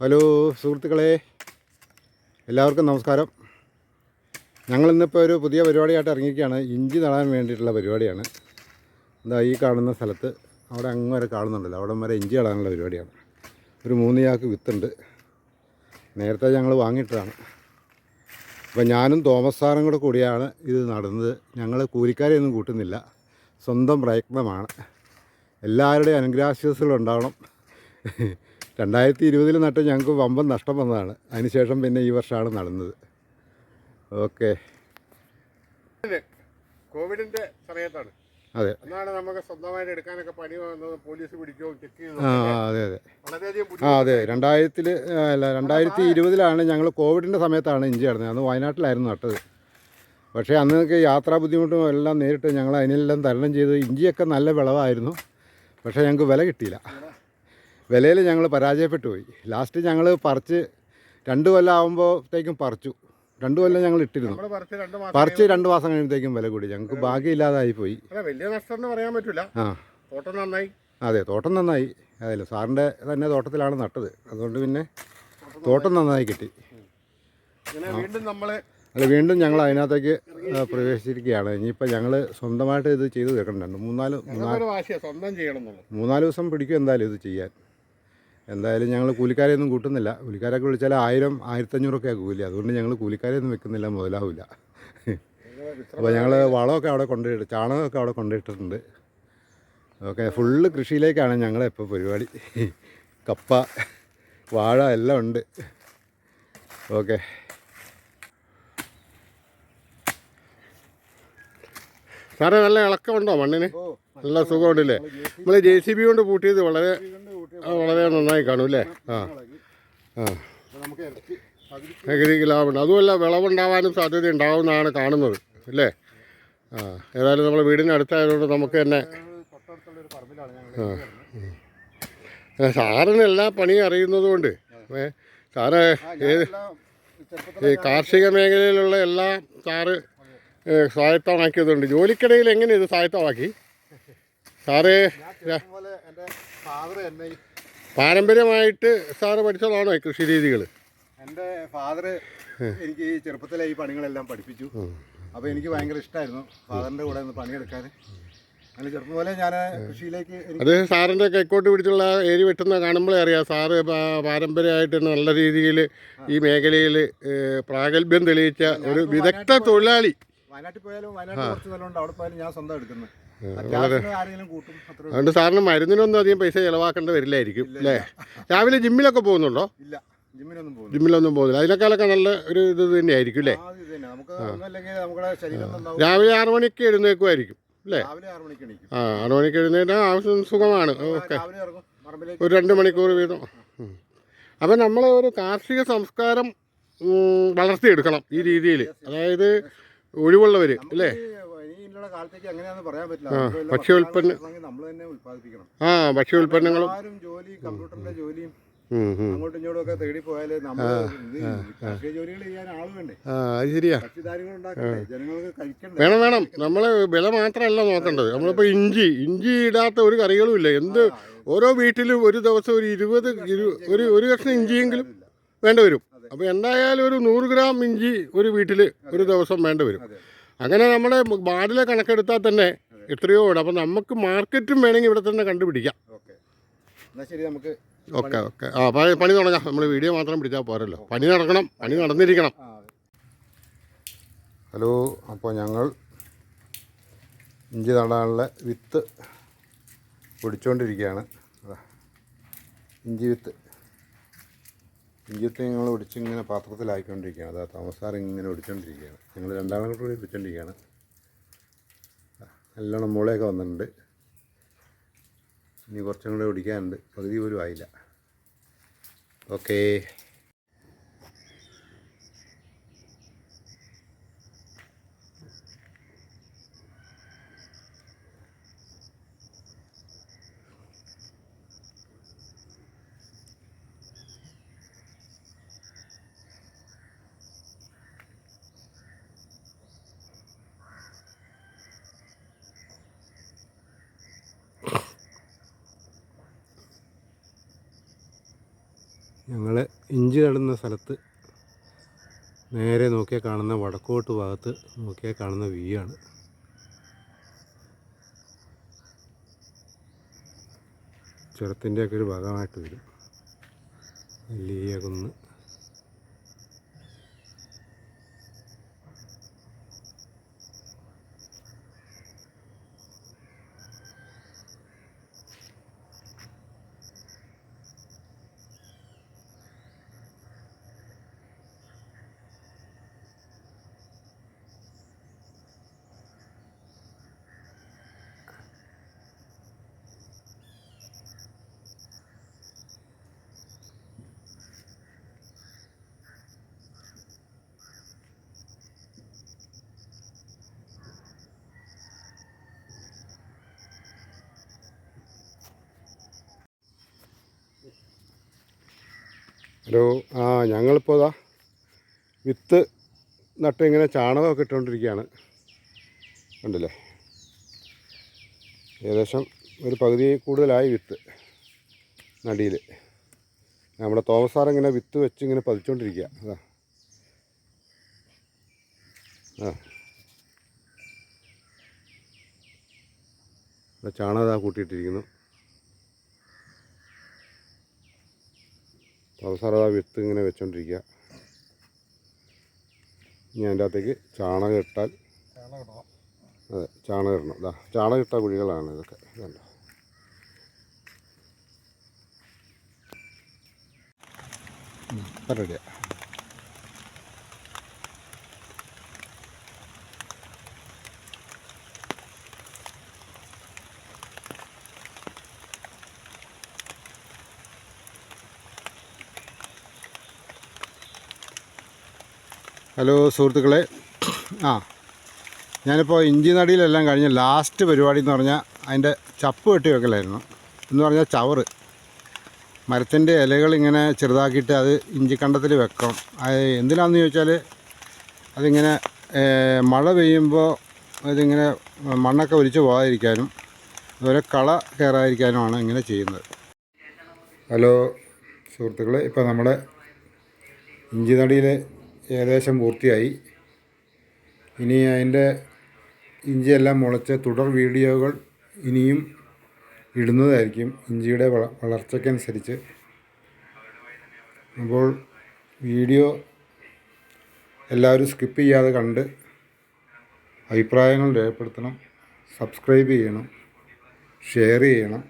Hello സുഹൃത്തുക്കളെ. എല്ലാവർക്കും നമസ്കാരം. ഞങ്ങളിന്നിപ്പോൾ ഒരു പുതിയ പരിപാടിയായിട്ട് ഇറങ്ങിയിരിക്കുകയാണ്. ഇഞ്ചി നടാൻ വേണ്ടിയിട്ടുള്ള പരിപാടിയാണ്. എന്താ ഈ കാണുന്ന സ്ഥലത്ത് അവിടെ അങ്ങ് വരെ കാണുന്നുണ്ടല്ലോ. അവിടെ വരെ ഇഞ്ചി നടാനുള്ള പരിപാടിയാണ്. ഒരു മൂന്ന് ചാക്ക് വിത്തുണ്ട് നേരത്തെ ഞങ്ങൾ വാങ്ങിയിട്ടതാണ്. അപ്പോൾ ഞാനും തോമസ് സാറും കൂടെ കൂടിയാണ് ഇത് നടുന്നത്. ഞങ്ങൾ കൂലിക്കാരെയൊന്നും കൂട്ടുന്നില്ല. സ്വന്തം പ്രയത്നമാണ്. എല്ലാവരുടെയും അനുഗ്രാശ്വാസങ്ങൾ ഉണ്ടാവണം. രണ്ടായിരത്തി ഇരുപതിൽ നട്ട് ഞങ്ങൾക്ക് വമ്പൻ നഷ്ടം വന്നതാണ്. അതിനുശേഷം പിന്നെ ഈ വർഷമാണ് നടന്നത്. ഓക്കെ. കോവിഡിന്റെ സമയത്താണ്. അതെ. അന്നാണ് നമുക്ക് സ്വന്തമായിട്ട് എടുക്കാനൊക്കെ പണി വന്നത്. പോലീസ് പിടിക്കുകയോ ചെക്ക് ആ അതെ അതെ. ആ അതെ. രണ്ടായിരത്തിൽ അല്ല രണ്ടായിരത്തി ഇരുപതിലാണ് ഞങ്ങൾ കോവിഡിന്റെ സമയത്താണ് ഇഞ്ചി നടന്നത്. അന്ന് വയനാട്ടിലായിരുന്നു നട്ടത്. പക്ഷേ അന്നൊക്കെ യാത്രാ ബുദ്ധിമുട്ടും എല്ലാം നേരിട്ട് ഞങ്ങൾ അതിനെല്ലാം തരണം ചെയ്ത് ഇഞ്ചിയൊക്കെ നല്ല വിളവായിരുന്നു. പക്ഷേ ഞങ്ങൾക്ക് വില കിട്ടിയില്ല. വിലയിൽ ഞങ്ങൾ പരാജയപ്പെട്ടു പോയി. ലാസ്റ്റ് ഞങ്ങൾ പറിച്ച് രണ്ട് കൊല്ലം ആകുമ്പോഴത്തേക്കും പറിച്ചു. രണ്ട് കൊല്ലം ഞങ്ങൾ ഇട്ടിരുന്നു. പറിച്ച് രണ്ട് മാസം കഴിയുമ്പോഴത്തേക്കും വില കൂടി. ഞങ്ങൾക്ക് ഭാഗ്യമില്ലാതായി പോയി. വലിയ നഷ്ടം പറയാൻ പറ്റില്ല ആ. തോട്ടം നന്നായി. അതെ തോട്ടം നന്നായി. അതല്ല സാറിന്റെ തന്നെ തോട്ടത്തിലാണ് നട്ടത്. അതുകൊണ്ട് പിന്നെ തോട്ടം നന്നായി കിട്ടി. വീണ്ടും നമ്മൾ അല്ല വീണ്ടും ഞങ്ങൾ അതിനകത്തേക്ക് പ്രവേശിച്ചിരിക്കുകയാണ്. ഇനിയിപ്പോൾ ഞങ്ങൾ സ്വന്തമായിട്ട് ഇത് ചെയ്ത് രണ്ട് മൂന്നാൽ മൂന്നാൽ മൂന്നാൽ ദിവസം പിടിക്കും എന്തായാലും ഇത് ചെയ്യാൻ. എന്തായാലും ഞങ്ങൾ കൂലിക്കാരെയൊന്നും കൂട്ടുന്നില്ല. കൂലിക്കാരൊക്കെ വിളിച്ചാൽ ആയിരം ആയിരത്തഞ്ഞൂറൊക്കെ കൂലി. അതുകൊണ്ട് ഞങ്ങൾ കൂലിക്കാരെയൊന്നും വെക്കുന്നില്ല മുതലാവില്ല. അപ്പോൾ ഞങ്ങൾ വളമൊക്കെ അവിടെ കൊണ്ടുപോയിട്ട് ചാണകമൊക്കെ അവിടെ കൊണ്ടുപോയിട്ടുണ്ട് ഓക്കെ ഫുള്ള് കൃഷിയിലേക്കാണ് ഞങ്ങളെ ഇപ്പോൾ പരിപാടി. കപ്പ വാഴ എല്ലാം ഉണ്ട്. ഓക്കെ. സാറേ നല്ല ഇളക്കമുണ്ടോ മണ്ണിന്? നല്ല സുഖമുണ്ടല്ലേ? നമ്മൾ ജെ സി ബി കൊണ്ട് പൂട്ടിയത് വളരെ ആ, വളരെ നന്നായി കാണും അല്ലേ? ആ. ആ. പകുതി ലാഭമുണ്ട്. അതുമല്ല വിളവുണ്ടാവാനും സാധ്യത ഉണ്ടാവുമെന്നാണ് കാണുന്നത് അല്ലേ? ആ. ഏതായാലും നമ്മൾ വീടിന് അടുത്തായതുകൊണ്ട് നമുക്ക് തന്നെ ആ, സാറിന് എല്ലാ പണിയും അറിയുന്നതുകൊണ്ട് ഏ, സാറ് ഏത് ഈ കാർഷിക മേഖലയിലുള്ള എല്ലാ സാറ് സ്വായത്തമാക്കിയതുണ്ട്. ജോലിക്കിടയിൽ എങ്ങനെ ഇത് സ്വായത്തമാക്കി? സാറ് പാരമ്പര്യമായിട്ട് സാറ് പഠിച്ചതാണോ കൃഷി രീതികൾ എന്റെ ഫാദർ എനിക്ക് ചെറുപ്പത്തിലെ ഈ പണികളെല്ലാം പഠിപ്പിച്ചു. അപ്പോൾ എനിക്ക് ഭയങ്കര ഇഷ്ടമായിരുന്നു ഫാദറിന്റെ കൂടെ ഒന്ന് പണിയെടുക്കാൻ. അങ്ങനെ ചെറുപ്പം പോലെ ഞാൻ കൃഷിയിലേക്ക് അത് സാറിന്റെ കൈക്കോട്ട് പിടിച്ചുള്ള ഏരി വെട്ടുന്ന കാണുമ്പോഴേ അറിയാം. സാറ് പാരമ്പര്യമായിട്ട് നല്ല രീതിയിൽ ഈ മേഖലയിൽ പ്രാഗൽഭ്യം തെളിയിച്ച ഒരു വിദഗ്ധ തൊഴിലാളി. വയനാട്ടിൽ പോയാലും വയനാട്ടിൽ കുറച്ച് സ്ഥലമുണ്ട്. അവിടെ പോയാലും ഞാൻ സ്വന്തം എടുക്കുന്നത് അതുകൊണ്ട് സാറിന് മരുന്നിനൊന്നും അധികം പൈസ ചിലവാക്കേണ്ടി വരില്ലായിരിക്കും അല്ലേ? രാവിലെ ജിമ്മിലൊക്കെ പോകുന്നുണ്ടോ? ഇല്ല ജിമ്മിലൊന്നും പോകുന്നു ജിമ്മിലൊന്നും പോകുന്നില്ല. അതിനേക്കാളൊക്കെ നല്ല ഒരു ഇത് തന്നെയായിരിക്കും അല്ലേ? രാവിലെ ആറു മണിക്ക് എഴുന്നേക്കുമായിരിക്കും അല്ലേ? ആ ആറു മണിക്ക് എഴുന്നേറ്റാൽ ആവശ്യം സുഖമാണ്. ഓക്കെ. ഒരു രണ്ട് മണിക്കൂർ വീതം. അപ്പം നമ്മൾ ഒരു കാർഷിക സംസ്കാരം വളർത്തിയെടുക്കണം ഈ രീതിയിൽ അതായത് ഒഴിവുള്ളവർ അല്ലേ? കാലത്തേക്ക് എങ്ങനെയാണെന്ന് പറയാൻ പറ്റില്ല. ഭക്ഷ്യ ഉൽപ്പന്ന- നമ്മൾ തന്നെ ഉൽപ്പാദിപ്പിക്കണം. ആ ഭക്ഷ്യ ഉൽപ്പന്നങ്ങളും ജോലി കമ്പ്യൂട്ടറിന്റെ ജോലിയും ഉം, ഉം. അങ്ങോട്ടും ഇങ്ങോട്ടും ഒക്കെ തേടി പോയാലേ നമ്മൾ ജോലികൾ ചെയ്യാൻ ആൾ വേണ്ടേ? ആ അത് ശരിയാ. ഉണ്ടാക്കണ്ടേ? ജനങ്ങൾക്ക് കഴിക്കണ്ടേ? വേണം വേണം. നമ്മൾ വില മാത്രമല്ല നോക്കേണ്ടത്. നമ്മളിപ്പോ ഇഞ്ചി ഇഞ്ചി ഇടാത്ത ഒരു കറികളും ഇല്ല. എന്ത് ഓരോ വീട്ടിലും ഒരു ദിവസം ഒരു ഇരുപത് ഇരു- ഒരു ഒരു കഷ്ണം ഇഞ്ചിയെങ്കിലും വേണ്ട വരും അപ്പോൾ എന്തായാലും ഒരു നൂറ് ഗ്രാം ഇഞ്ചി ഒരു വീട്ടിൽ ഒരു ദിവസം വേണ്ട വരും. അങ്ങനെ നമ്മുടെ ബാഡിലെ കണക്കെടുത്താൽ തന്നെ എത്രയോ ഉണ്ട്. അപ്പോൾ നമുക്ക് മാർക്കറ്റും വേണമെങ്കിൽ ഇവിടെ തന്നെ കണ്ടുപിടിക്കാം. ഓക്കെ. എന്നാ ശരി നമുക്ക് ഓക്കെ ഓക്കെ. ആ പണി പണി തുടങ്ങാം. നമ്മൾ വീഡിയോ മാത്രം പിടിച്ചാൽ പോരല്ലോ. പണി നടക്കണം പണി നടന്നിരിക്കണം. ഹലോ അപ്പോൾ ഞങ്ങൾ ഇഞ്ചി നടാനുള്ള വിത്ത് പൊടിച്ചുകൊണ്ടിരിക്കുകയാണ് ഇഞ്ചി വിത്ത്. ഇഞ്ചി വിത്ത് ഞങ്ങൾ ഒടിച്ച് ഇങ്ങനെ പാത്രത്തിലാക്കിക്കൊണ്ടിരിക്കുകയാണ് അതാ താമസാർ ഇങ്ങനെ ഒടിച്ചുകൊണ്ടിരിക്കുകയാണ് ഞങ്ങൾ രണ്ടാളും കൂടി ഒടിച്ചുകൊണ്ടിരിക്കുകയാണ് നല്ലോണം മുളയൊക്കെ വന്നിട്ടുണ്ട്. ഇനി കുറച്ചും കൂടെ ഒടിക്കാനുണ്ട്. പകുതി പോലും ആയില്ല. ഓക്കേ. ഞങ്ങൾ ഇഞ്ചി നടുന്ന സ്ഥലത്ത് നേരെ നോക്കിയാൽ കാണുന്ന വടക്കോട്ട് ഭാഗത്ത് നോക്കിയാൽ കാണുന്ന വ്യൂ ആണ്. ചുരത്തിന്റെയൊക്കെ ഒരു ഭാഗമായിട്ട് വരും. വലിയ കുന്ന്. ഹലോ. ആ ഞങ്ങളിപ്പോൾ ഇതാ വിത്ത് നട്ട് ഇങ്ങനെ ചാണകമൊക്കെ ഇട്ടുകൊണ്ടിരിക്കുകയാണ്. ഉണ്ടല്ലേ ഏകദേശം ഒരു പകുതി കൂടുതലായി വിത്ത് നടിയിൽ. നമ്മുടെ തോമസ് സാർ ഇങ്ങനെ വിത്ത് വെച്ച് ഇങ്ങനെ പതിച്ചുകൊണ്ടിരിക്കുക ആ. ഇവിടെ ചാണകം കൂട്ടിയിട്ടിരിക്കുന്നു. ആ വിത്ത് ഇങ്ങനെ വെച്ചോണ്ടിരിക്കുക ഇനി അതിന്റെ അകത്തേക്ക് ചാണകം ഇട്ടാൽ അതെ ചാണകം ഇടണം. ഇതാ ചാണകം ഇട്ട കുഴികളാണ് ഇതൊക്കെ. ഇതുണ്ടോ? ഇപ്പം ഹലോ സുഹൃത്തുക്കളെ. ആ ഞാനിപ്പോൾ ഇഞ്ചി നടിയിലെല്ലാം കഴിഞ്ഞ ലാസ്റ്റ് പരിപാടി എന്ന് പറഞ്ഞാൽ അതിന്റെ ചപ്പ് വെട്ടി വെക്കലായിരുന്നു. എന്ന് പറഞ്ഞാൽ ചവറ്. മരത്തിന്റെ ഇലകൾ ഇങ്ങനെ ചെറുതാക്കിയിട്ട് അത് ഇഞ്ചിക്കണ്ടത്തിൽ വെക്കണം. അത് എന്തിനാണെന്ന് ചോദിച്ചാൽ അതിങ്ങനെ മഴ പെയ്യുമ്പോൾ അതിങ്ങനെ മണ്ണൊക്കെ ഒലിച്ച് പോകാതിരിക്കാനും അതുപോലെ കള കയറാതിരിക്കാനുമാണ് ഇങ്ങനെ ചെയ്യുന്നത്. ഹലോ സുഹൃത്തുക്കളെ ഇപ്പോൾ നമ്മുടെ ഇഞ്ചി നടിയിൽ ഏകദേശം പൂർത്തിയായി. ഇനി അതിന്റെ ഇഞ്ചിയെല്ലാം മുളച്ച് തുടർ വീഡിയോകൾ ഇനിയും ഇടുന്നതായിരിക്കും ഇഞ്ചിയുടെ വള വളർച്ചയ്ക്കനുസരിച്ച് അപ്പോൾ വീഡിയോ എല്ലാവരും സ്കിപ്പ് ചെയ്യാതെ കണ്ട് അഭിപ്രായങ്ങൾ രേഖപ്പെടുത്തണം സബ്സ്ക്രൈബ് ചെയ്യണം ഷെയർ ചെയ്യണം.